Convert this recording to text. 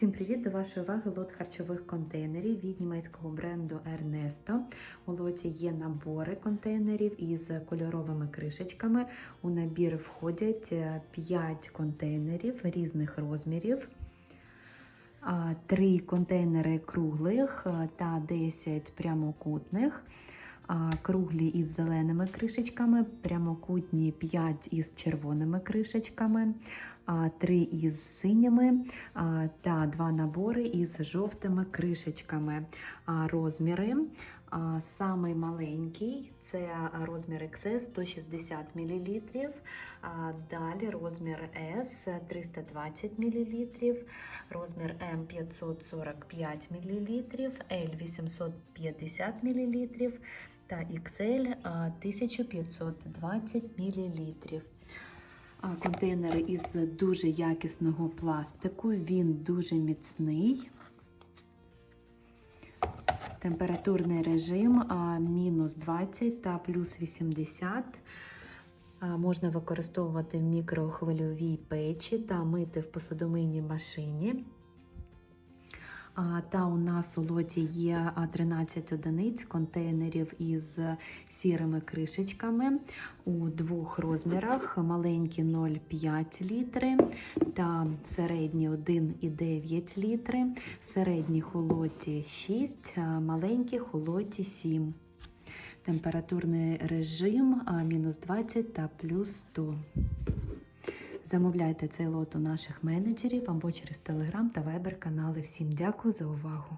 Всім привіт! До вашої уваги лот харчових контейнерів від німецького бренду Ernesto. У лоті є набори контейнерів із кольоровими кришечками. У набір входять 5 контейнерів різних розмірів. Три контейнери круглих та 10 прямокутних. Круглі із зеленими кришечками, прямокутні 5 із червоними кришечками, 3 із синіми та 2 набори із жовтими кришечками. Розміри. Самий маленький це розмір XS 160 мл. Далі розмір S 320 мл, розмір M 545 мл, L 850 мл та XL 1520 мл. Контейнер із дуже якісного пластику, він дуже міцний. Температурний режим мінус 20 та плюс 80. Можна використовувати в мікрохвильовій печі та мити в посудомийній машині. Та у нас у лоті є 13 одиниць контейнерів із сірими кришечками у двох розмірах: маленькі 0,5 літри та середні 1,9 літри, середніх у лоті 6, а маленьких у 7. Температурний режим мінус 20 та плюс 100. Замовляйте цей лот у наших менеджерів або через Telegram та Viber канали. Всім дякую за увагу!